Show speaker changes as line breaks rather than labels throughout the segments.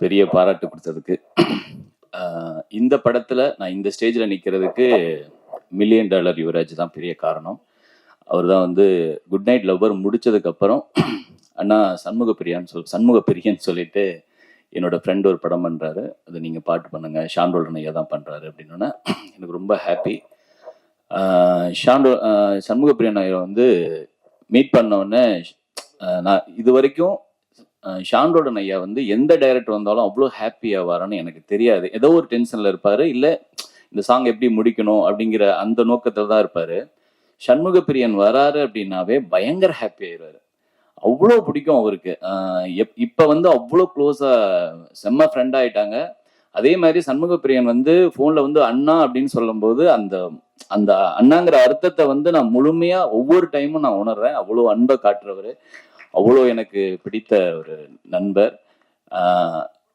பெரிய பாராட்டு கொடுத்ததுக்கு. இந்த படத்தில் நான் இந்த ஸ்டேஜில் நிற்கிறதுக்கு மில்லியன் டாலர் யுவராஜ் தான் பெரிய காரணம். அவர் தான் வந்து குட் நைட் லவ்வர் முடித்ததுக்கப்புறம் அண்ணா சண்முக பிரியான்னு சொல் சண்முக பிரியன்னு சொல்லிட்டு என்னோட ஃப்ரெண்ட் ஒரு படம் பண்ணுறாரு அதை நீங்கள் பாட்டு பண்ணுங்கள் ஷாண்டோல்டன் ஐயா தான் பண்ணுறாரு அப்படின்னா எனக்கு ரொம்ப ஹாப்பி ஷாண்டோ சண்முக பிரியன் ஐயா வந்து மீட் பண்ண உடனே நான் இது வரைக்கும் ஆஹ் ஷாண்டோடன் ஐயா வந்து எந்த டைரக்டர் வந்தாலும் அவ்வளோ ஹாப்பியாக வரான்னு எனக்கு தெரியாது. ஏதோ ஒரு டென்ஷனில் இருப்பார். இல்லை இந்த சாங் எப்படி முடிக்கணும் அப்படிங்கிற அந்த நோக்கத்தில் தான் இருப்பார். சண்முக பிரியன் வராரு அப்படின்னாவே பயங்கர ஹாப்பி ஆயிடுவார் அவ்வளோ பிடிக்கும் அவருக்கு. எப் இப்போ வந்து அவ்வளோ க்ளோஸாக செம்ம ஃப்ரெண்ட் ஆயிட்டாங்க. அதே மாதிரி சண்முக பிரியன் வந்து ஃபோனில் வந்து அண்ணா அப்படின்னு சொல்லும்போது அந்த அந்த அண்ணாங்கிற அர்த்தத்தை வந்து நான் முழுமையாக ஒவ்வொரு டைமும் நான் உணர்றேன். அவ்வளோ அன்பை காட்டுறவர். அவ்வளோ எனக்கு பிடித்த ஒரு நண்பர்.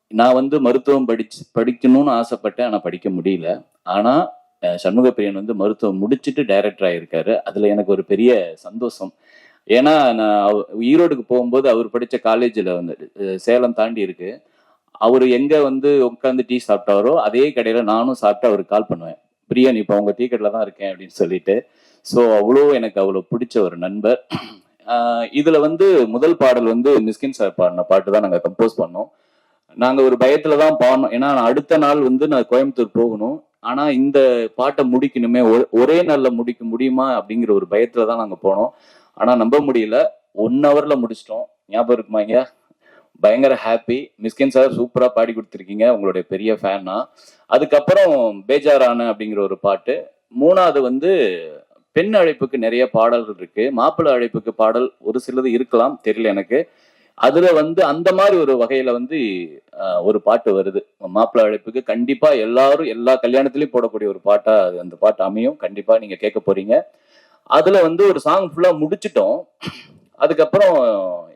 நான் வந்து மருத்துவம் படிச்சு படிக்கணும்னு ஆசைப்பட்டேன் ஆனால் படிக்க முடியல. ஆனால் சண்முக பிரியன் வந்து மருத்துவம் முடிச்சுட்டு டைரக்டர் ஆகியிருக்காரு அதில் எனக்கு ஒரு பெரிய சந்தோஷம். ஏன்னா நான் அவ- ஈரோடுக்கு போகும்போது அவர் படித்த காலேஜில் வந்து சேலம் தாண்டி இருக்கு. அவர் எங்கே வந்து உட்காந்து டீ சாப்பிட்டாரோ அதே கடையில் நானும் சாப்பிட்டு அவருக்கு கால் பண்ணுவேன். பிரியன் இப்போ உங்கள் டீ கடையில் தான் இருக்கேன் அப்படின்னு சொல்லிட்டு. ஸோ அவ்வளோ எனக்கு அவ்வளோ பிடிச்ச ஒரு நண்பர். இதுல வந்து முதல் பாடல் வந்து மிஸ்கின் சார் பாடின பாட்டு தான் நாங்க கம்போஸ் பண்ணோம். நாங்க ஒரு பயத்துல தான் பாடணும். ஏன்னா நான் அடுத்த நாள் வந்து நான் கோயம்புத்தூர் போகணும். ஆனா இந்த பாட்டை முடிக்கணுமே ஒ- ஒரே நாள்ல முடிக்க முடியுமா அப்படிங்கிற ஒரு பயத்துல தான் நாங்க போனோம். ஆனா நம்ப முடியல. ஒன் ஹவர்ல முடிச்சிட்டோம். ஞாபகம் இருக்குமா ஐயா? பயங்கர ஹாப்பி மிஸ்கின் சார் சூப்பரா பாடி கொடுத்துருக்கீங்க. உங்களுடைய பெரிய ஃபேன்னா அதுக்கப்புறம் பேஜாரான அப்படிங்கிற ஒரு பாட்டு. மூணாவது வந்து பெண் அழைப்புக்கு நிறைய பாடல்கள் இருக்கு. மாப்பிள்ளை அழைப்புக்கு பாடல் ஒரு சிலது இருக்கலாம் தெரியல எனக்கு. அதுல வந்து அந்த மாதிரி ஒரு வகையில வந்து ஒரு பாட்டு வருது. மாப்பிள்ளை அழைப்புக்கு கண்டிப்பா எல்லாரும் எல்லா கல்யாணத்திலயும் போடக்கூடிய ஒரு பாட்டா அது அந்த பாட்டு அமையும். கண்டிப்பா நீங்க கேட்க போறீங்க. அதுல வந்து ஒரு சாங் ஃபுல்லா முடிச்சிட்டோம். அதுக்கப்புறம்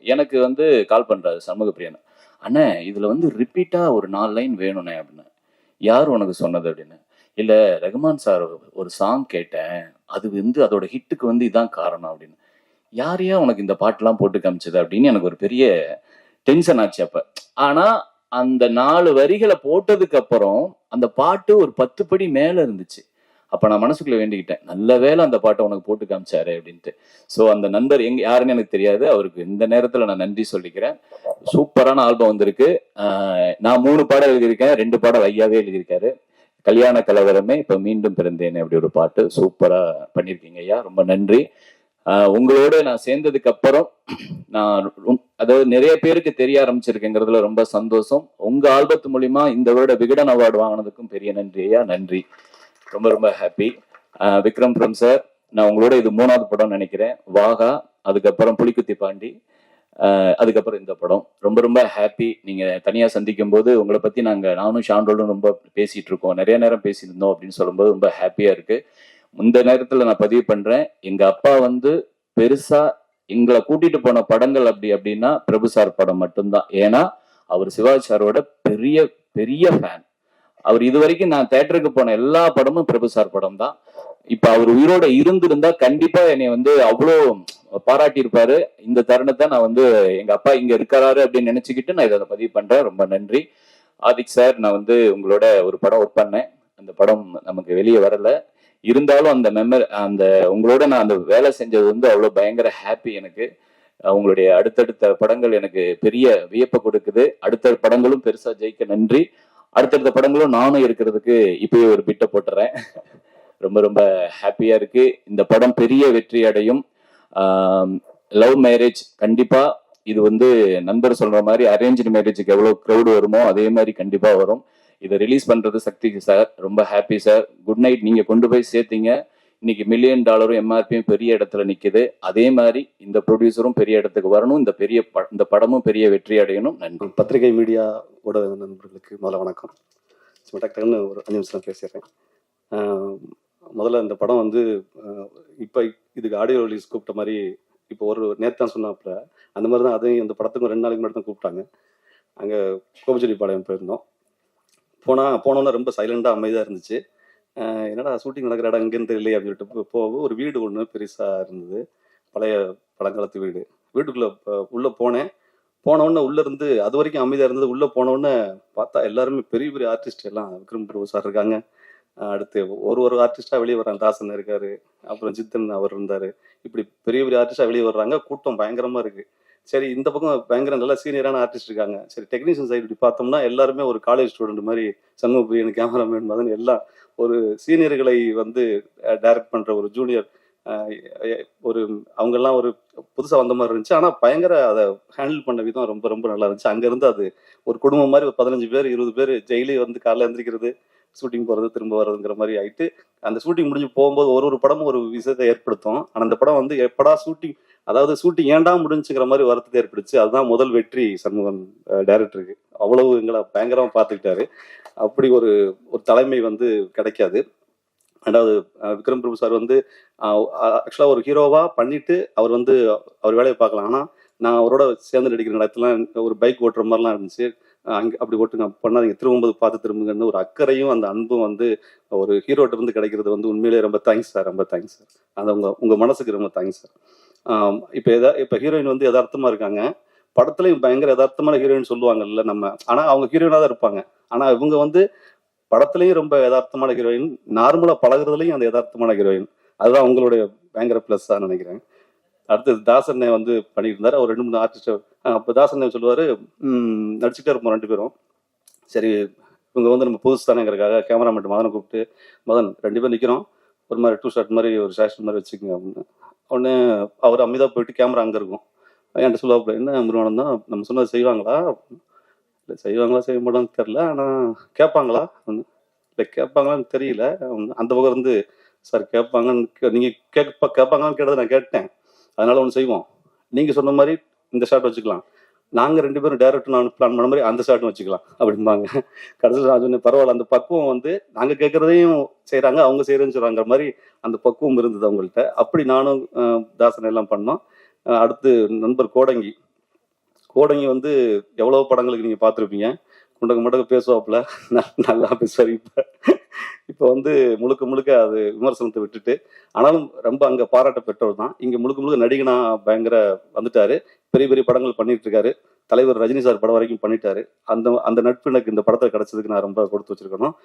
எனக்கு வந்து கால் பண்றாரு சண்முக பிரியன் அண்ணே இதுல வந்து ரிப்பீட்டா ஒரு நாலு லைன் வேணும்ண்ணே அப்படின்னு. யார் உனக்கு சொன்னது? அப்படின்னு. இல்லை ரகுமான் சார் ஒரு சாங் கேட்டேன். அது வந்து அதோட ஹிட்டுக்கு வந்து இதான் காரணம் அப்படின்னு. யாரையா உனக்கு இந்த பாட்டெலாம் போட்டு காமிச்சது அப்படின்னு எனக்கு ஒரு பெரிய டென்ஷன் ஆச்சு அப்போ. ஆனால் அந்த நாலு வரிகளை போட்டதுக்கு அப்புறம் அந்த பாட்டு ஒரு பத்து படி மேலே இருந்துச்சு. அப்ப நான் மனசுக்குள்ள வேண்டிக்கிட்டேன். நல்ல வேளை அந்த பாட்டை உனக்கு போட்டு காமிச்சாரு அப்படின்ட்டு. சோ அந்த நண்பர் எங்க யாருன்னு எனக்கு தெரியாது. அவருக்கு இந்த நேரத்துல நான் நன்றி சொல்லிக்கிறேன். சூப்பரான ஆல்பம் வந்திருக்கு. நான் மூணு பாடம் எழுதியிருக்கேன். ரெண்டு பாடம் ஐயாவே எழுதியிருக்காரு. கல்யாண கலவரமே இப்போ மீண்டும் பிறந்தேன் அப்படி ஒரு பாட்டு சூப்பராக பண்ணியிருக்கீங்க ஐயா. ரொம்ப நன்றி. உங்களோட நான் சேர்ந்ததுக்கு அப்புறம் நான் ரொம்- அதாவது நிறைய பேருக்கு தெரிய ஆரம்பிச்சிருக்கேங்கிறதுல ரொம்ப சந்தோஷம். உங்க ஆல்பத்து மூலியமா இந்த வருட விகடன் அவார்டு வாங்கினதுக்கும் பெரிய நன்றி ஐயா. நன்றி. ரொம்ப ரொம்ப ஹாப்பி விக்ரம் பிரம் சார் நான் உங்களோட இது மூணாவது படம் நினைக்கிறேன். வாகா அதுக்கப்புறம் புலிக்குத்தி பாண்டி அதுக்கப்புறம் இந்த படம். ரொம்ப ரொம்ப ஹாப்பி நீங்க தனியா சந்திக்கும் போது உங்களை பத்தி நாங்க நானும் ஷாண்டோலும் ரொம்ப பேசிட்டு இருக்கோம். நிறைய நேரம் பேசியிருந்தோம் அப்படின்னு சொல்லும்போது ரொம்ப ஹாப்பியா இருக்கு. இந்த நேரத்துல நான் பதிவு பண்றேன். எங்க அப்பா வந்து பெருசா எங்களை கூட்டிட்டு போன படங்கள் அப்படி அப்படின்னா பிரபு சார் படம் மட்டும்தான். ஏன்னா அவர் சிவாஜி சாரோட பெரிய பெரிய ஃபேன் அவர் இது வரைக்கும் நான் தேட்டருக்கு போன எல்லா படமும் பிரபு சார் படம் தான் இப்ப அவர் உயிரோட இருந்திருந்தா கண்டிப்பா என்னை வந்து அவ்வளோ பாராட்டி இருப்பாரு இந்த தருணத்தை நான் வந்து எங்க அப்பா இங்க இருக்கிறாரு அப்படின்னு நினைச்சுக்கிட்டு நான் இதை பதிவு பண்றேன். ரொம்ப நன்றி. ஆதிக் சார் நான் வந்து உங்களோட ஒரு படம் ஒர்க் பண்ணேன். அந்த படம் நமக்கு வெளியே வரல. இருந்தாலும் அந்த மெமரி அந்த உங்களோட நான் அந்த வேலை செஞ்சது வந்து அவ்வளோ பயங்கர ஹாப்பி எனக்கு. உங்களுடைய அடுத்தடுத்த படங்கள் எனக்கு பெரிய வியப்பை கொடுக்குது. அடுத்த படங்களும் பெருசா ஜெயிக்க நன்றி. அடுத்தடுத்த படங்களும் நானும் இருக்கிறதுக்கு இப்பயே ஒரு பிட்டை போட்டுறேன். ரொம்ப ரொம்ப ஹாப்பியா இருக்கு. இந்த படம் பெரிய வெற்றி அடையும். லவ் மேரேஜ் கண்டிப்பா இது வந்து நண்பர் சொல்ற மாதிரி அரேஞ்சு மேரேஜுக்கு எவ்வளவு க்ரௌடு வருமோ அதே மாதிரி கண்டிப்பா வரும். இதை ரிலீஸ் பண்றது சக்திக்கு சார். ரொம்ப ஹாப்பி சார். குட் நைட் நீங்க கொண்டு போய் சேர்த்தீங்க. இன்னைக்கு மில்லியன் டாலரும் எம்ஆர்பியும் பெரிய இடத்துல நிற்குது அதே மாதிரி இந்த ப்ரொடியூசரும் பெரிய இடத்துக்கு வரணும். இந்த பெரிய ப- இந்த படமும் பெரிய வெற்றி அடையணும். நன்றி.
பத்திரிகை மீடியா ஊடக நண்பர்களுக்கு முதல்ல வணக்கம். சும்மா டக்குன்னு ஒரு அஞ்சு நிமிஷம் பேசிடுறேன். முதல்ல இந்த படம் வந்து இப்போ இதுக்கு ஆடியோ ரிலீஸ் கூப்பிட்ட மாதிரி இப்போ ஒரு நேற்று தான் சொன்னாப்புல அந்த மாதிரி தான் அதையும் இந்த படத்துக்கும் ரெண்டு நாளைக்கு மட்டும் தான் கூப்பிட்டாங்க. அங்கே கோபிச்செட்டிப்பாளையம் போயிருந்தோம். போனால் போனோன்னே ரொம்ப சைலண்டாக அமைதியாக இருந்துச்சு. என்னடா ஷூட்டிங் நடக்கிற இடம் எங்கேன்னு தெரியலையே அப்படின்னு சொல்லிட்டு போக ஒரு வீடு ஒன்று பெருசாக இருந்தது. பழைய பழங்காலத்து வீடு. வீட்டுக்குள்ளே உள்ளே போனேன். போனவுடனே உள்ளேருந்து இருந்து அது வரைக்கும் அமைதியாக இருந்தது. உள்ளே போனவுடனே பார்த்தா எல்லாருமே பெரிய பெரிய ஆர்டிஸ்ட் எல்லாம் விக்ரம் பிரபு சார் இருக்காங்க. அடுத்து ஒரு ஒரு ஆர்டிஸ்டாக வெளியே வர்றாங்க. தாசன் இருக்கார். அப்புறம் ஜித்தன் அவர் இருந்தார். இப்படி பெரிய பெரிய ஆர்டிஸ்டாக வெளியே வர்றாங்க. கூட்டம் பயங்கரமாக இருக்குது சரி இந்த பக்கம் பயங்கர நல்ல சீனியரான ஆர்டிஸ்ட் இருக்காங்க. சரி டெக்னீஷியன் சைடு இப்படி பார்த்தோம்னா எல்லாருமே ஒரு காலேஜ் ஸ்டூடெண்ட் மாதிரி சண்முகப்பிரியன் கேமராமேன் மாதிரி எல்லாம் ஒரு சீனியர்களை வந்து டைரக்ட் பண்ற ஒரு ஜூனியர் ஒரு அவங்கெல்லாம் ஒரு புதுசா வந்த மாதிரி இருந்துச்சு. ஆனா பயங்கர அதை ஹேண்டில் பண்ண விதம் ரொம்ப ரொம்ப நல்லா இருந்துச்சு. அங்க இருந்து அது ஒரு குடும்பம் மாதிரி ஒரு பதினஞ்சு பேர் இருபது பேர் ஜெயிலே வந்து காலைல எந்திரிக்கிறது ஷூட்டிங் போகிறது திரும்ப வர்றதுங்கிற மாதிரி ஆயிட்டு அந்த ஷூட்டிங் முடிஞ்சு போகும்போது ஒரு ஒரு படமும் ஒரு விஷயத்தை ஏற்படுத்தும். ஆனால் அந்த படம் வந்து எப்படா ஷூட்டிங் அதாவது ஷூட்டிங் ஏன்டா முடிஞ்சுங்கிற மாதிரி வருத்தத்தை ஏற்படுச்சு அதுதான் முதல் வெற்றி சண்முகன் டைரக்டருக்கு அவ்வளவு எங்களை பயங்கரமாக பார்த்துக்கிட்டாரு. அப்படி ஒரு ஒரு தலைமை வந்து கிடைக்காது. ரெண்டாவது விக்ரம் பிரபு சார் வந்து ஆக்சுவலாக ஒரு ஹீரோவா பண்ணிட்டு அவர் வந்து அவர் வேலையை பார்க்கலாம் ஆனால் நான் அவரோட சேர்ந்து நடிக்கிற இடத்துல ஒரு பைக் ஓட்டுற மாதிரிலாம் இருந்துச்சு. அங்கே அப்படி ஓட்டுங்க. பண்ணாதீங்க. திரும்பும்போது பார்த்து திரும்புங்கன்னு ஒரு அக்கறையும் அந்த அன்பும் வந்து ஒரு ஹீரோட்ட இருந்து கிடைக்கிறது வந்து உண்மையிலேயே ரொம்ப தேங்க்ஸ் சார் ரொம்ப தேங்க்ஸ் சார் அது உங்கள் உங்கள் மனசுக்கு ரொம்ப தேங்க்ஸ் சார் இப்போ எதா இப்போ ஹீரோயின் வந்து எதார்த்தமாக இருக்காங்க. படத்துலையும் பயங்கர யதார்த்தமான ஹீரோயின் சொல்லுவாங்கல்ல நம்ம. ஆனால் அவங்க ஹீரோயினா தான் இருப்பாங்க. ஆனால் இவங்க வந்து படத்துலையும் ரொம்ப யதார்த்தமான ஹீரோயின் நார்மலாக பழகிறதுலையும் அந்த யதார்த்தமான ஹீரோயின் அதுதான் உங்களுடைய பயங்கர ப்ளஸ்ஸாக தான் நினைக்கிறேன். அடுத்தது தாசண்ணே வந்து பண்ணிட்டு அவர் ரெண்டு மூணு ஆர்டிஸ்ட் அப்போ தாசண்ணே சொல்லுவார் நடிச்சுக்கிட்டே நடிச்சுட்டே இருப்போம் ரெண்டு பேரும். சரி இவங்க வந்து நம்ம புதுசு தானேங்கிறக்காக கேமராமேன் மதனை கூப்பிட்டு மதன் ரெண்டு பேரும் நிற்கிறோம் ஒரு மாதிரி டூ ஷர்ட் மாதிரி ஒரு ஷேஷன் மாதிரி வச்சுக்கோங்க அப்படின்னு. உடனே அவர் அமிதா போயிட்டு கேமரா அங்கே இருக்கும். என்கிட்ட சொல்லுவாப்புல என்ன முருகனம் தான் நம்ம சொன்னது செய்வாங்களா? இல்லை செய்வாங்களா செய்ய மாட்டான்னு தெரில ஆனால் கேட்பாங்களா? இல்லை கேட்பாங்களான்னு தெரியல. அந்த பக்கம் இருந்து சார் கேட்பாங்கன்னு கே- நீங்க கேட்ப கேட்பாங்களான்னு கேட்டதை நான் கேட்டேன். அதனால ஒன்று செய்வோம். நீங்க சொன்ன மாதிரி இந்த ஷாட் வச்சுக்கலாம். நாங்க ரெண்டு பேரும் டேரக்டர் நான் பிளான் பண்ண மாதிரி அந்த ஷாட்டும் வச்சுக்கலாம் அப்படிம்பாங்க. கடைசியில் நான் சொன்னேன் பரவாயில்ல அந்த பக்குவம் வந்து நாங்க கேட்கறதையும் செய்கிறாங்க அவங்க செய்யறேன்னு சொல்றாங்க மாதிரி அந்த பக்குவம் இருந்தது அவங்கள்ட்ட. அப்படி நானும் அஹ், தாசன் எல்லாம் பண்ணோம். அடுத்து நண்பர் கோடங்கி. கோடங்கி வந்து எவ்வளவு படங்களுக்கு நீங்க பார்த்துருப்பீங்க. குண்டக முடக்க பேசுவாப்புல. நல்லா பேசுவார் இப்போ. இப்போ வந்து முழுக்க முழுக்க அது விமர்சனத்தை விட்டுட்டு ஆனாலும் ரொம்ப அங்கே பாராட்ட பெற்றவர் தான். இங்கே முழுக்க முழுக்க நடிகனா பயங்கர வந்துட்டாரு. பெரிய பெரிய படங்கள் பண்ணிட்டு இருக்காரு தலைவர் ரஜினி சார் படம் வரைக்கும் பண்ணிட்டாரு. அந்த அந்த நட்பு எனக்கு இந்த படத்தை கிடைச்சதுக்கு நான் ரொம்ப கொடுத்து வச்சிருக்கணும்.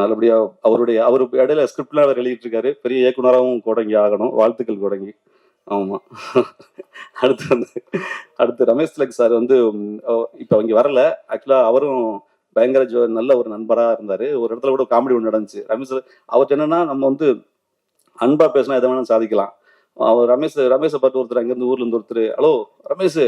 நல்லபடியாக அவருடைய அவர் இடையில ஸ்கிரிப்ட்லாம் அவர் எழுதிட்டு இருக்காரு பெரிய இயக்குனராகவும் கோடங்கி ஆகணும். வாழ்த்துக்கள் கோடங்கி. ஆமாம் அடுத்து வந்து அடுத்து ரமேஷ் திலக் சார் வந்து இப்போ அவங்க வரல. ஆக்சுவலாக அவரும் பயங்கர ஜோ நல்ல ஒரு நண்பராக இருந்தார். ஒரு இடத்துல கூட காமெடி ஒன்று நடந்துச்சு. ரமேஷ் அவர்கிட்ட என்னென்னா நம்ம வந்து அன்பாக பேசினா எதை வேணாலும் சாதிக்கலாம். அவர் ரமேஷ் ரமேஷை பார்த்து ஒருத்தர் அங்கேருந்து ஊர்லேருந்து ஒருத்தர் ஹலோ ரமேஷ்.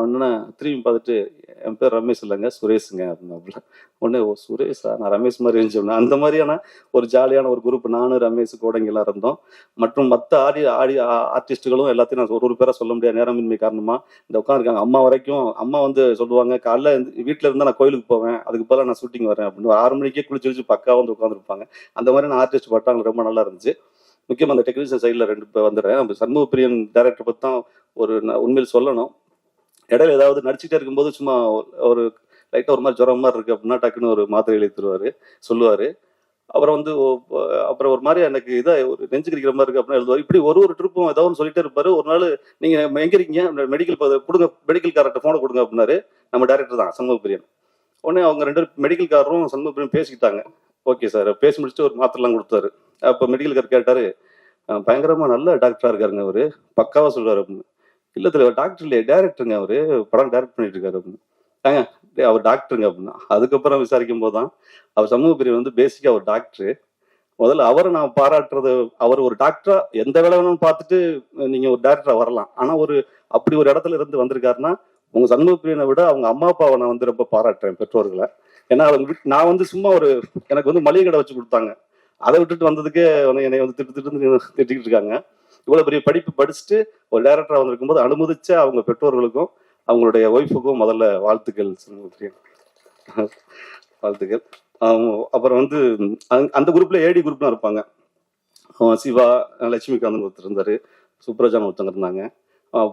அண்ணனை திரும்பி பார்த்துட்டு என் பேர் ரமேஷ் இல்லைங்க சுரேஷுங்க அப்படின்னா உடனே ஓ சுரேஷா? நான் ரமேஷ் மாதிரி இருந்துச்சு. அந்த மாதிரியான ஒரு ஜாலியான ஒரு குரூப் நானும் ரமேஷ் கோடங்கி இருந்தோம். மற்றும் மற்ற ஆடி ஆடி ஆர்டிஸ்ட்டுகளும் எல்லாத்தையும் நான் ஒரு ஒரு பேராக சொல்ல முடியாது. நேரமின்மை காரணமா இந்த உட்காந்துருக்காங்க அம்மா வரைக்கும் அம்மா வந்து சொல்லுவாங்க காலைல வீட்டில் இருந்தால் நான் கோயிலுக்கு போவேன். அதுக்கு பதிலாக நான் ஷூட்டிங் வரேன். அப்படின்னு. ஆறு மணிக்கே குளிச்சு குளிச்சு பக்கா வந்து உட்காந்துருப்பாங்க அந்த மாதிரி நான் ஆர்டிஸ்ட் பட்டாங்க. ரொம்ப நல்லா இருந்துச்சு. முக்கியமாக அந்த டெக்னீஷியன் சைடில் ரெண்டு பேர் வந்துடுறேன். நம்ம சண்முக பிரியன் டேரக்டர் பற்றி தான் ஒரு ந- உண்மையில் சொல்லணும். இடையில ஏதாவது நடிச்சுட்டே இருக்கும்போது சும்மா ஒரு- லைட்டாக ஒரு மாதிரி ஜுரம் மாதிரி இருக்கு அப்படின்னா டக்குன்னு ஒரு மாத்திரை எழுதி தருவாரு அப்புறம் வந்து அப்புறம் ஒரு மாதிரி எனக்கு இதாக ஒரு நெஞ்சு கிடைக்கிற மாதிரி இருக்கு அப்படின்னு எழுதுவார். இப்படி ஒரு ஒரு ட்ரிப்பும் ஏதாவது ஒன்று சொல்லிட்டே இருப்பாரு. ஒரு நாள் நீங்கள் எங்கே இருக்கீங்க? மெடிக்கல் கொடுங்க மெடிக்கல் காரர்கிட்ட ஃபோனை கொடுங்க அப்படின்னாரு. நம்ம டேரக்டர் தான் சண்முக பிரியன். உடனே அவங்க ரெண்டு மெடிக்கல் காரரும் சண்முக பிரியன் பேசிக்கிட்டாங்க. ஓகே சார் பேசி முடிச்சுட்டு ஒரு மாத்திரைலாம் கொடுத்தாரு. அப்போ மெடிக்கல் கார் கேட்டார் பயங்கரமாக நல்ல டாக்டராக இருக்காருங்க அவர். பக்காவாக சொல்லுவார் அப்படின்னு. இல்ல தலைவர் டாக்டர் இல்லையே டேரக்டருங்க அவரு படம் டைரக்ட் பண்ணிட்டு இருக்காரு அப்படின்னு. ஏங்க அவர் டாக்டருங்க அப்படின்னா அதுக்கப்புறம் விசாரிக்கும் போதுதான் அவர் சமூக பிரிவு வந்து பேசிக்கா ஒரு டாக்டரு முதல்ல அவரை நான் பாராட்டுறது அவர் ஒரு டாக்டரா எந்த வேலை வேணும்னு பார்த்துட்டு நீங்க ஒரு டேரக்டரா வரலாம். ஆனா ஒரு அப்படி ஒரு இடத்துல இருந்து வந்திருக்காருன்னா உங்க சமூக பிரிவினை விட அவங்க அம்மா அப்பாவை நான் வந்து ரொம்ப பாராட்டுறேன் பெற்றோர்களை. ஏன்னா அவங்க நான் வந்து சும்மா ஒரு எனக்கு வந்து மளிகை கடை வச்சு கொடுத்தாங்க. அதை விட்டுட்டு வந்ததுக்கே என்னை வந்து திட்டு திட்டு திட்டிக்கிட்டு இருக்காங்க. இவ்வளவு பெரிய படிப்பு படிச்சுட்டு ஒரு டேரக்டர் வந்திருக்கும் போது அனுமதிச்ச அவங்க பெற்றோர்களுக்கும் அவங்களுடைய ஒய்ஃபுக்கும் முதல்ல வாழ்த்துக்கள் வாழ்த்துக்கள். அப்புறம் வந்து அந்த- குரூப்ல ஏடி குரூப்லாம் இருப்பாங்க. அவன் சிவா லட்சுமிகாந்தன் ஒருத்தர் இருந்தாரு. சுப்ரஜான் ஒருத்தங்க இருந்தாங்க.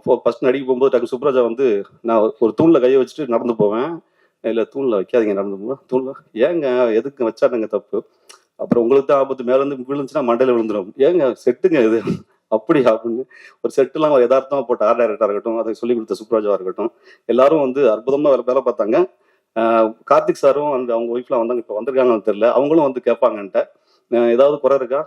ஃபர்ஸ்ட் நடிக்க போகும்போது டக்கு சுப்ரஜா வந்து நான் ஒரு தூண்ல கையை வச்சுட்டு நடந்து போவேன். இல்லை தூண்ல வைக்காதீங்க நடந்து போவேன் தூண்ல ஏங்க எதுக்கு வச்சாருங்க தப்பு? அப்புறம் உங்களுக்கு தான் ஆபத்து. மேலேருந்து விழுந்துச்சுன்னா மண்டையில விழுந்துடும் ஏங்க செட்டுங்க இது. அப்படி அப்படின்னு ஒரு செட்டுலாம் யதார்த்தமாக போட்ட ஆர் டைரக்டராக இருக்கட்டும் அதை சொல்லிக் கொடுத்த சுப்ராஜாவாக இருக்கட்டும் எல்லாரும் வந்து அற்புதமாக வேலை வேலை பார்த்தாங்க. கார்த்திக் சாரும் அந்த அவங்க ஒய்ஃப்லாம் வந்தாங்க இப்போ வந்திருக்காங்கன்னு தெரியல. அவங்களும் வந்து கேட்பாங்கன்ட்ட ஏதாவது குறை இருக்கா?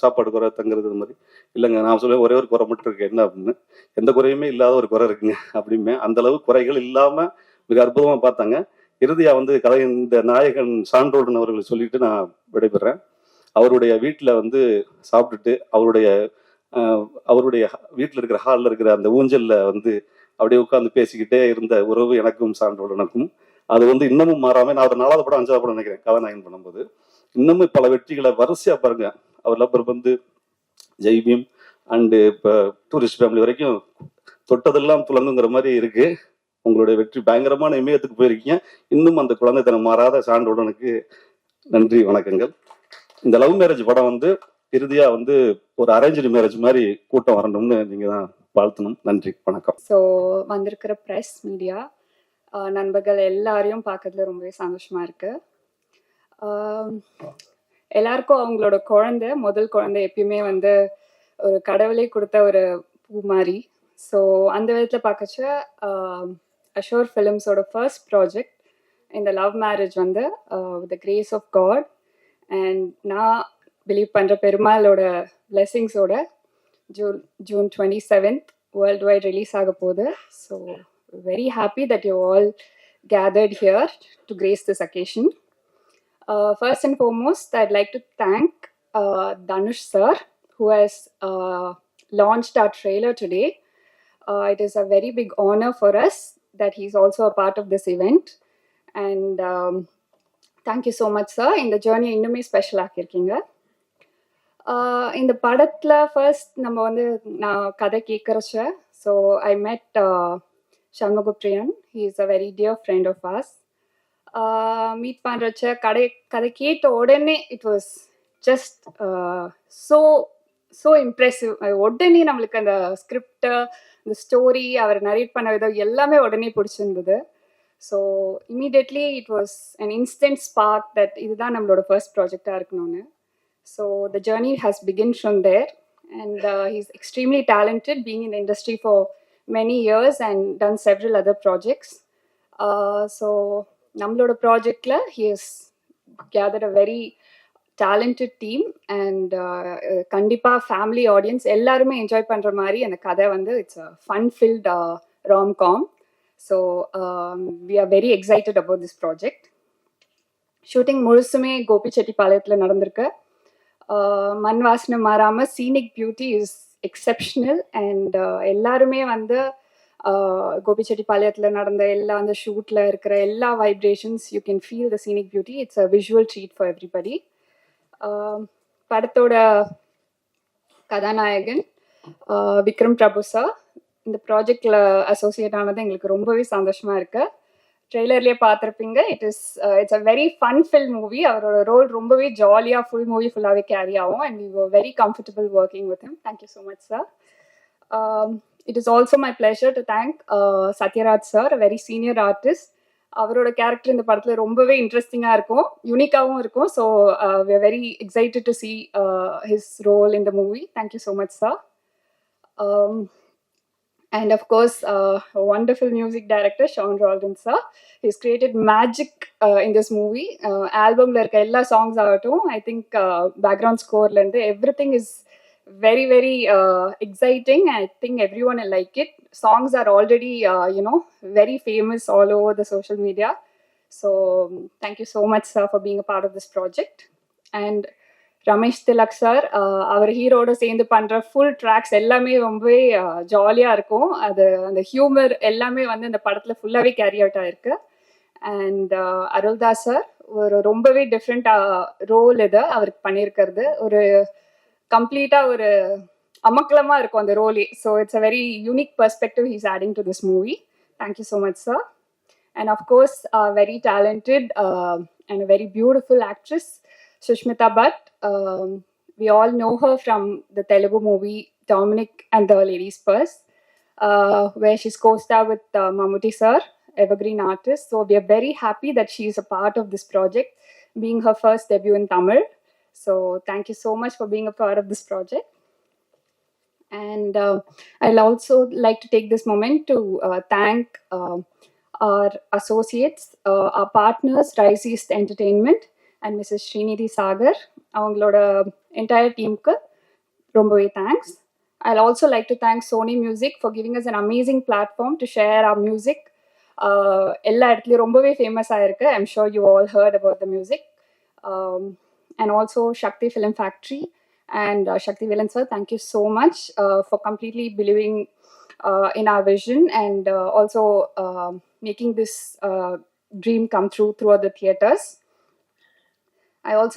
சாப்பாடு குறை தங்குறது இது மாதிரி. இல்லைங்க நான் சொல்லுவேன் ஒரே ஒரு குறை மட்டும் இருக்கு என்ன அப்படின்னு? எந்த குறையுமே இல்லாத ஒரு குறை இருக்குங்க அப்படிமே அந்த அளவு குறைகள் இல்லாமல் மிக அற்புதமாக பார்த்தாங்க. இறுதியாக வந்து கதை இந்த நாயகன் சான்றோடன் அவர்கள் சொல்லிட்டு நான் விடைபெறேன். அவருடைய வீட்டில் வந்து சாப்பிட்டுட்டு அவருடைய அவருடைய வீட்டில் இருக்கிற ஹாலில் இருக்கிற அந்த ஊஞ்சலில் வந்து அப்படியே உட்காந்து பேசிக்கிட்டே இருந்த உறவு எனக்கும் சான்றோடனுக்கும் அது வந்து இன்னமும் மாறாமல் நான் ஒரு நாலாவது படம் அஞ்சாவது படம் நினைக்கிறேன் கதாநாயகன் பண்ணும்போது. இன்னமும் பல வெற்றிகளை வரிசையாக பாருங்க. அவர் லப்பர் வந்து ஜெய்பீம் அண்டு இப்போ டூரிஸ்ட் ஃபேமிலி வரைக்கும் தொட்டதெல்லாம் துளங்குங்கிற மாதிரி இருக்கு. உங்களுடைய வெற்றி பயங்கரமான இமயத்துக்கு போயிருக்கீங்க. இன்னும் அந்த குழந்தைத்தனம் மாறாத சான்றோடனுக்கு நன்றி வணக்கங்கள். இந்த லவ் மேரேஜ் படம் வந்து இறுதியா வந்து ஒரு அரேஞ்சு மேரேஜ் மாதிரி கூட்டம் வரணும்னு நீங்க தான் வாழ்த்தணும். நன்றி. வணக்கம்.
ஸோ வந்திருக்கிற ப்ரெஸ் மீடியா நண்பர்கள் எல்லாரையும் பார்க்கறதுல ரொம்பவே சந்தோஷமா இருக்கு. எல்லாருக்கும் அவங்களோட குழந்தை முதல் குழந்தை எப்பயுமே வந்து ஒரு கடவுளே கொடுத்த ஒரு பூ மாதிரி. ஸோ அந்த விதத்தில் பார்க்கச்ச அஷோர் ஃபிலிம்ஸோட ஃபர்ஸ்ட் ப்ராஜெக்ட் இந்த லவ் மேரேஜ் வந்து with grace of God and நான் பிலீவ் பண்ணுற பெருமாளோட பிளெஸிங்ஸோட June June twenty seventh world wide release ஆக போகுது so very happy that you all gathered here to grace this occasion. Uh, first and foremost, I'd like to thank uh, Danush sir, who has uh, launched our trailer today. Uh, it is a very big honor for us that he's also a part of this event. And um, thank you so much, sir. இந்த journey இன்னுமே special ஆக்கியிருக்கீங்க Uh, இந்த படத்தில் first நம்ம வந்து நான் கதை கேட்குறச்ச so I met Shanmugapriyan. He is a very dear friend of us meet பண்ணுறச்ச கடை கதை கேட்ட உடனே it was just so so impressive உடனே நம்மளுக்கு அந்த ஸ்கிரிப்டு இந்த ஸ்டோரி அவர் நரேட் பண்ண விதம் எல்லாமே உடனே பிடிச்சிருந்தது. So immediately it was an instant spark that இதுதான் நம்மளோட ஃபர்ஸ்ட் ப்ராஜெக்டாக இருக்கணும்னு. So the journey has begun from there, and uh, he's extremely talented, being in the industry for many years and done several other projects. Uh, so நம்மளோட ப்ராஜெக்டில் he has gathered a very talented team and uh, கண்டிப்பாக family audience எல்லாருமே enjoy பண்ணுற மாதிரி அந்த கதை வந்து it's a fun filled rom com so we are very excited about this project shooting முழுசுமே கோபிச்செட்டிப்பாளையத்தில் நடந்திருக்கு மண் வாசனை மாறாமல் scenic beauty is exceptional and எல்லாருமே வந்து ஆஹ் கோபிச்செட்டிப்பாளையத்தில் நடந்த எல்லா அந்த ஷூட்டில் இருக்கிற எல்லா vibrations you can feel the scenic beauty it's a visual treat for everybody படத்தோட கதாநாயகன் விக்ரம் பிரபு சார் இந்த ப்ராஜெக்டில் அசோசியேட் ஆனது எங்களுக்கு ரொம்பவே சந்தோஷமாக இருக்குது ட்ரெய்லர்லேயே பார்த்துருப்பீங்க. It is it's a very fun filled movie அவரோட ரோல் ரொம்பவே ஜாலியாக ஃபுல் மூவி ஃபுல்லாகவே கேரி ஆகும். And we were very comfortable working with him thank you so much sir it is also my pleasure to thank Sathyaraj sir very senior artist அவரோட character இந்த படத்தில் ரொம்பவே இன்ட்ரெஸ்டிங்காக இருக்கும். யூனிக்காகவும் இருக்கும். So we are very excited to see his role in the movie thank you so much sir and of course, uh, a wonderful music director, Sean Roldan sir. He's created magic uh, in this movie. Uh, album இருக்க எல்லா songs ஆகட்டும் I think uh, background scoreல இருந்து everything is very very uh, exciting. I think everyone will like it. Songs are already uh, you know very famous all over the social media. So thank you so much sir for being a part of this project. And Ramesh Thilak sir அவர் ஹீரோட சேர்ந்து பண்ற full tracks எல்லாமே ரொம்பவே ஜாலியாக இருக்கும். அது அந்த humour எல்லாமே வந்து இந்த படத்தில் ஃபுல்லாகவே கேரி அவுட் ஆயிருக்கு. அண்ட் அருள்தாஸ் சார் ஒரு ரொம்பவே டிஃப்ரெண்ட் ரோல் இது அவருக்கு பண்ணியிருக்கிறது. ஒரு கம்ப்ளீட்டாக ஒரு அமக்கலமா இருக்கும் அந்த ரோலே so it's a very unique perspective he's adding to this movie thank you so much sir and of course very talented and very beautiful actress Sushmita Bhatt. Um, we all know her from the Telugu movie Dominic and the Ladies Purse, uh, where she's co-star with uh, Mammootty sir, evergreen artist. So we are very happy that she is a part of this project, being her first debut in Tamil. So thank you so much for being a part of this project. And uh, I'll also like to take this moment to uh, thank uh, our associates, uh, our partners, Rise East Entertainment, and Mrs. Srinidhi Sagar. அவங்களோட entire டீமுக்கு ரொம்பவே thanks I'll also like to thank Sony Music for giving us an amazing platform to share our music. Uh, எல்லா இடத்துலையும் ரொம்பவே famous ஆயிருக்கு I'm sure you all heard about the music and also Sakthi film factory and Sakthi Velan sir thank you so much for completely believing in our vision and uh, also uh, making this uh, dream come true throughout the theaters. From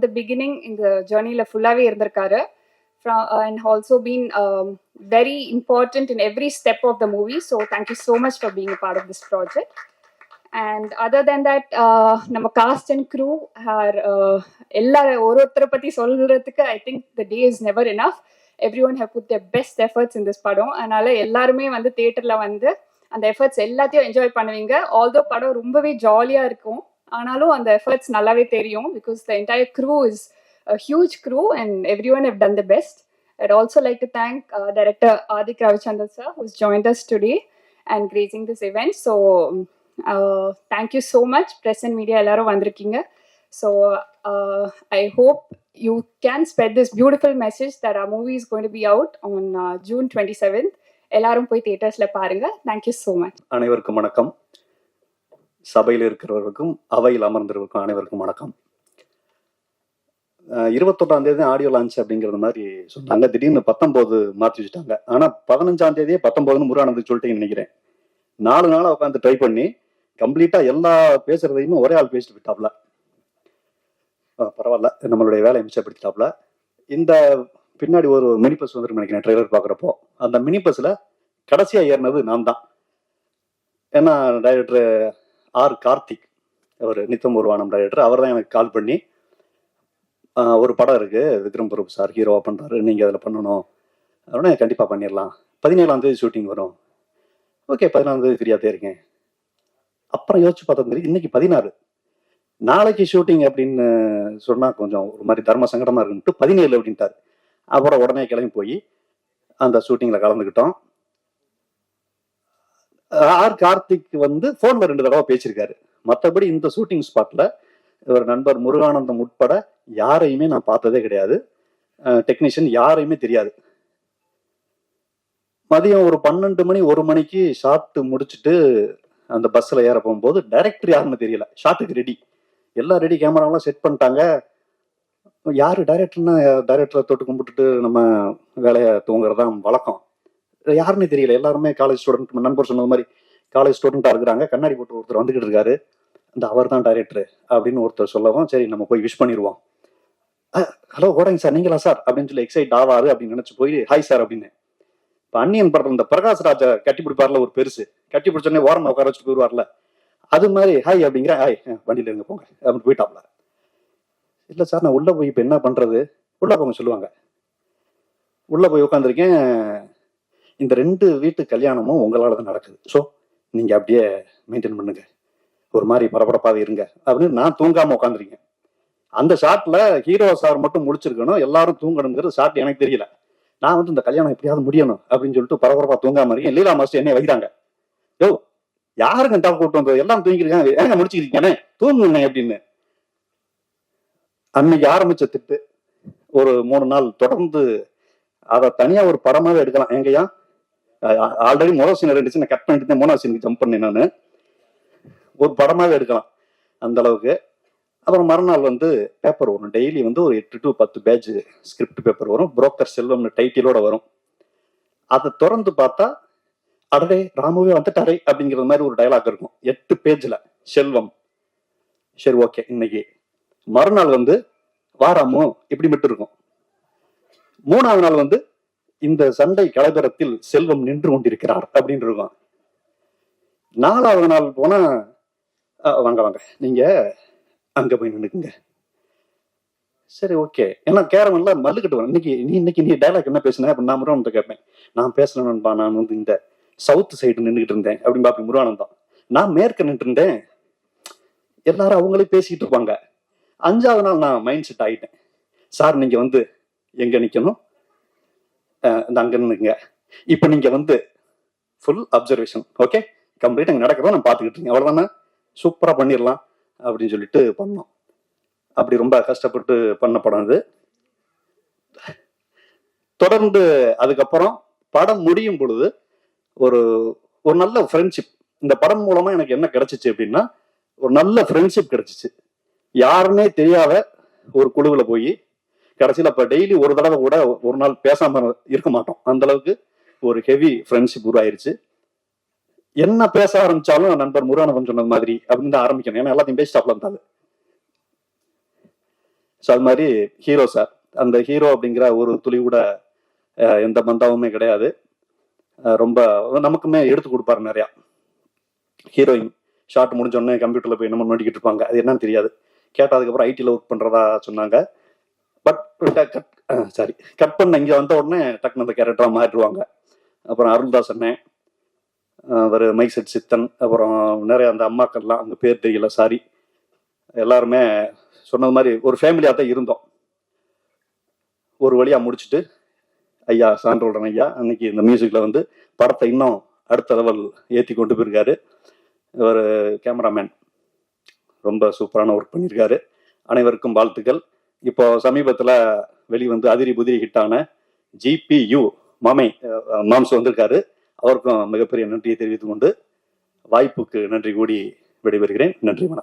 the beginning in the journey la fullave irundirkaru from uh, and also been um, very important in every step of the movie. So thank you so much for being a part of this project. And other than that, uh, நம்ம cast and crew are எல்லா ஒரு ஒருத்தரை பற்றி சொல்கிறதுக்கு I think the day is never enough every one have put the best efforts in this படம் அதனால எல்லாருமே வந்து தேட்டரில் வந்து அந்த எஃபர்ட்ஸ் எல்லாத்தையும் என்ஜாய் பண்ணுவீங்க ஆல்தோ படம் ரொம்பவே ஜாலியாக இருக்கும் ஆனாலும் அந்த எஃபர்ட்ஸ் நல்லாவே தெரியும் because the entire crew is huge crew and every one have done the best I'd also like to thank uh, director Adik Ravichandran sir, who's joined us today and gracing this event. So, uh, thank you so much, press and media எல்லாரும் வந்திருக்கீங்க. So, uh, I hope you can spread this beautiful message that our movie is going to be out on uh, June 27th. எல்லாரும் போய் தியேட்டர்ஸ்ல பாருங்க. Thank you so much
அனைவருக்கும் வணக்கம். சபையில் இருக்கிறவர்களுக்கும் அவையில் அமர்ந்திருக்கும் அனைவருக்கும் வணக்கம். இருபத்தொட்டாம் தேதி ஆடியோ லான்ச் அப்படிங்கிறது மாதிரி சொன்னாங்க. திடீர்னு பத்தொன்பது மாத்தி வச்சுட்டாங்க. ஆனா பதினஞ்சாம் தேதியே பத்தொன்பதுன்னு முருகானந்து சொல்லிட்டீங்கன்னு நினைக்கிறேன். நாலு நாளா உட்காந்து ட்ரை பண்ணி கம்ப்ளீட்டா எல்லா பேசுறதையுமே ஒரே ஆள் பேசிட்டு போயிட்டாப்ல பரவாயில்ல. நம்மளுடைய வேலையை மிச்சப்படுத்திட்டாப்ல. இந்த பின்னாடி ஒரு மினி பஸ் வந்துடும் நினைக்கிறேன் ட்ரைவர் பார்க்குறப்போ. அந்த மினி பஸ்ஸில் கடைசியாக ஏறினது நான் தான் ஏன்னா டைரக்டர் ஆர் கார்த்திக் அவர் நித்தம் உருவானம் டைரக்டர் அவர் தான் எனக்கு கால் பண்ணி ஒரு படம் இருக்குது விக்ரம் பிரபு சார் ஹீரோவாக பண்ணுறாரு நீங்கள் அதில் பண்ணணும். அப்படின்னா கண்டிப்பாக பண்ணிடலாம். பதினேழாம் தேதி ஷூட்டிங் வரும். ஓகே பதினாலாம் தேதி ஃப்ரீயாக இருக்கேன். அப்புறம் யோசிச்சு பார்த்தா தெரியும் இன்னைக்கு பதினாறு. நாளைக்கு ஷூட்டிங் அப்படின்னு சொன்னால் கொஞ்சம் ஒரு மாதிரி தர்ம சங்கடமாக இருக்குன்ட்டு பதினேழு அப்படின்ட்டார். அப்புறம் உடனே கிளம்பி போய் அந்த ஷூட்டிங்ல கலந்துக்கிட்டோம். ஆர் கார்த்திக் வந்து போன்ல ரெண்டு தடவை பேசியிருக்காரு. மற்றபடி இந்த ஷூட்டிங் ஸ்பாட்ல இவர் நண்பர் முருகானந்தம் உட்பட யாரையுமே நான் பார்த்ததே கிடையாது. டெக்னீஷியன் யாரையுமே தெரியாது. மதியம் ஒரு பன்னெண்டு மணி ஒரு மணிக்கு ஷாட் முடிச்சுட்டு அந்த பஸ்ல ஏற போகும்போது டைரக்டர் யாருன்னு தெரியல. ஷாட்டுக்கு ரெடி எல்லாம் ரெடி கேமராலாம் செட் பண்ணிட்டாங்க. யார் டைரக்டர்னா டைரக்டரை தொட்டு கும்பிட்டுட்டு நம்ம வேலையை தூங்குறதா வழக்கம். யாருன்னு தெரியல. எல்லாருமே காலேஜ் ஸ்டூடெண்ட் நண்பர் சொன்னது மாதிரி காலேஜ் ஸ்டூடெண்ட்டாக இருக்கிறாங்க. கண்ணாடி போட்டு ஒருத்தர் வந்துகிட்டு இருக்காரு. இந்த அவர் தான் டைரக்டர் அப்படின்னு ஒருத்தர் சொல்லவும் சரி நம்ம போய் விஷ் பண்ணிடுவோம். ஹலோ ஓடங்க சார். நீங்களா சார்? அப்படின்னு சொல்லி எக்ஸைட் ஆவாரு அப்படின்னு நினச்சி போய் ஹாய் சார் அப்படின்னு. இப்போ அன்னியன் படத்தில் இந்த பிரகாஷ் ராஜா கட்டி பிடிப்பார்ல ஒரு பெருசு. கட்டி பிடிச்சோடனே ஓரம் உட்கார வச்சுட்டு போயிடுவார்ல. அது மாதிரி ஹாய் அப்படிங்கிற ஹாய் வண்டியில இருங்க போங்க. அப்படின்னு போயிட்டாப்ல. இல்லை சார் நான் உள்ளே போய் இப்போ என்ன பண்ணுறது உள்ளே போங்க சொல்லுவாங்க. உள்ளே போய் உட்காந்துருக்கேன் இந்த ரெண்டு வீட்டு கல்யாணமும் உங்களால் தான் நடக்குது. ஸோ நீங்கள் அப்படியே மெயின்டைன் பண்ணுங்க. ஒரு மாதிரி பரபரப்பாக இருங்க. அப்படின்னு நான் தூங்காமல் உட்காந்துருக்கேன் அந்த ஷாட்டில் ஹீரோ சார் மட்டும் முடிச்சிருக்கணும் எல்லாரும் தூங்கணுங்கிறது ஷாட் எனக்கு தெரியல. நான் வந்து இந்த கல்யாணம் எப்படியாவது முடியணும் அப்படின்னு சொல்லிட்டு பரபரப்பாக தூங்காமல் இருக்கேன். லீலா மாஸ்டர் என்னை வைக்கிறாங்க யோ யாருங்க டாப் கூட்டு வந்தது? எல்லாம் தூங்கிருக்காங்க. ஏங்க முடிச்சுக்கிறீங்கண்ணே தூங்குங்க அப்படின்னு. அன்னைக்கு ஆரம்பிச்ச திட்டு. ஒரு மூணு நாள் தொடர்ந்து அதை தனியா ஒரு படமாவே எடுக்கலாம். எங்கயா ஆல்ரெடி முதல் சீன் ரெண்டு நான் கட் பண்ணிட்டு மூணாவது சீனுக்கு ஜம்ப் பண்ணேன் நான். ஒரு படமாவே எடுக்கலாம் அந்த அளவுக்கு. அப்புறம் மறுநாள் வந்து பேப்பர் வரும். டெய்லி வந்து ஒரு எட்டு டு பத்து பேஜ் ஸ்கிரிப்ட் பேப்பர் வரும். புரோக்கர் செல்வம்னு டைட்டிலோட வரும். அதை திறந்து பார்த்தா அடடே ராமுவே வந்துட்டாரே அப்படிங்கிற மாதிரி ஒரு டைலாக் இருக்கும். எட்டு பேஜ்ல செல்வம். சரி ஓகே இன்னைக்கு. மறுநாள் வந்து வாராமோ? இப்படி மட்டும் இருக்கும். மூணாவது நாள் வந்து இந்த சண்டை கலவரத்தில் செல்வம் நின்று கொண்டிருக்கிறார் அப்படின்னு இருக்கும். நாலாவது நாள் போனா வாங்க வாங்க. நீங்க அங்க போய் நின்னுக்குங்க. சரி ஓகே. ஏன்னா கேரம் எல்லாம் மல்லுக்கிட்டு வரேன் இன்னைக்கு நீ இன்னைக்கு நீ டைலாக் என்ன பேசுன? அப்படி நான் முருகானந்தம் கேட்பேன் நான் பேசணும்பா நான் வந்து இந்த சவுத் சைடு நின்றுக்கிட்டு இருந்தேன் அப்படின்னு பாப்பி முருகானந்தம். நான் மேற்க நின்று இருந்தேன் எல்லாரும் அவங்களே பேசிட்டு இருப்பாங்க. அஞ்சாவது நாள் நான் மைண்ட் செட் ஆகிட்டேன் சார் நீங்கள் வந்து எங்கே நிற்கணும் இந்த அங்கே இப்போ நீங்கள் வந்து ஃபுல் அப்சர்வேஷன் ஓகே கம்ப்ளீட் அங்கே நடக்கிறத நான் பார்த்துக்கிட்டு இருக்கேன். அவ்வளோதானே சூப்பராக பண்ணிடலாம் அப்படின்னு சொல்லிட்டு பண்ணோம். அப்படி ரொம்ப கஷ்டப்பட்டு பண்ண படம் அது. தொடர்ந்து அதுக்கப்புறம் படம் முடியும் பொழுது ஒரு ஒரு நல்ல ஃப்ரெண்ட்ஷிப் இந்த படம் மூலமாக எனக்கு என்ன கிடைச்சிச்சு அப்படின்னா ஒரு நல்ல ஃப்ரெண்ட்ஷிப் கிடைச்சிச்சு. யாருன்னே தெரியாத ஒரு குழுவில் போய் கடைசியில் இப்போ டெய்லி ஒரு தடவை கூட ஒரு நாள் பேசாமல் இருக்க மாட்டோம். அந்த அளவுக்கு ஒரு ஹெவி ஃப்ரெண்ட்ஷிப் உருவாயிருச்சு. என்ன பேச ஆரம்பிச்சாலும் நண்பர் முருகானந்தம் சொன்னது மாதிரி அப்படின்னு தான் ஆரம்பிக்கணும். ஏன்னா எல்லாத்தையும் பேசிட்டாப்ல இருந்தாரு ஸோ அது மாதிரி ஹீரோ சார் அந்த ஹீரோ அப்படிங்கிற ஒரு துளி கூட எந்த மந்தாவுமே கிடையாது. ரொம்ப நமக்குமே எடுத்து கொடுப்பாரு நிறையா. ஹீரோயின் ஷார்ட் முடிஞ்சோடனே கம்ப்யூட்டர்ல போய் என்னமோ நோண்டிக்கிட்டு இருப்பாங்க. அது என்னன்னு தெரியாது. கேட்டால் அதுக்கப்புறம் ஐடியில் ஒர்க் பண்ணுறதா சொன்னாங்க. பட் கட் சாரி கட் பண்ண இங்கே வந்த உடனே டக்குனு அந்த கேரக்டராக மாறிடுவாங்க. அப்புறம் அருள்தாஸ் அண்ணன் அவர் மைசட் சித்தன் அப்புறம் நிறைய அந்த அம்மாக்கள்லாம் அங்கே பேர் தெரியல சாரி எல்லாருமே சொன்னது மாதிரி ஒரு ஃபேமிலியாக தான் இருந்தோம். ஒரு வழியாக முடிச்சுட்டு ஐயா சான்றோடன் ஐயா அன்னைக்கு இந்த மியூசிக்கில் வந்து படத்தை இன்னும் அடுத்த லெவல் ஏற்றி கொண்டு போயிருக்காரு. இவர் கேமராமேன் ரொம்ப சூப்பரான ஒர்க் பண்ணியிருக்காரு அனைவருக்கும் வாழ்த்துக்கள். இப்போ சமீபத்தில் வெளிவந்து அதிரி புதிரி ஹிட்டான ஜிபியு மாமை மாம்ஸ் வந்திருக்காரு. அவருக்கும் மிகப்பெரிய நன்றியை தெரிவித்துக் கொண்டு வாய்ப்புக்கு நன்றி கூடி விடைபெறுகிறேன். நன்றி வணக்கம்.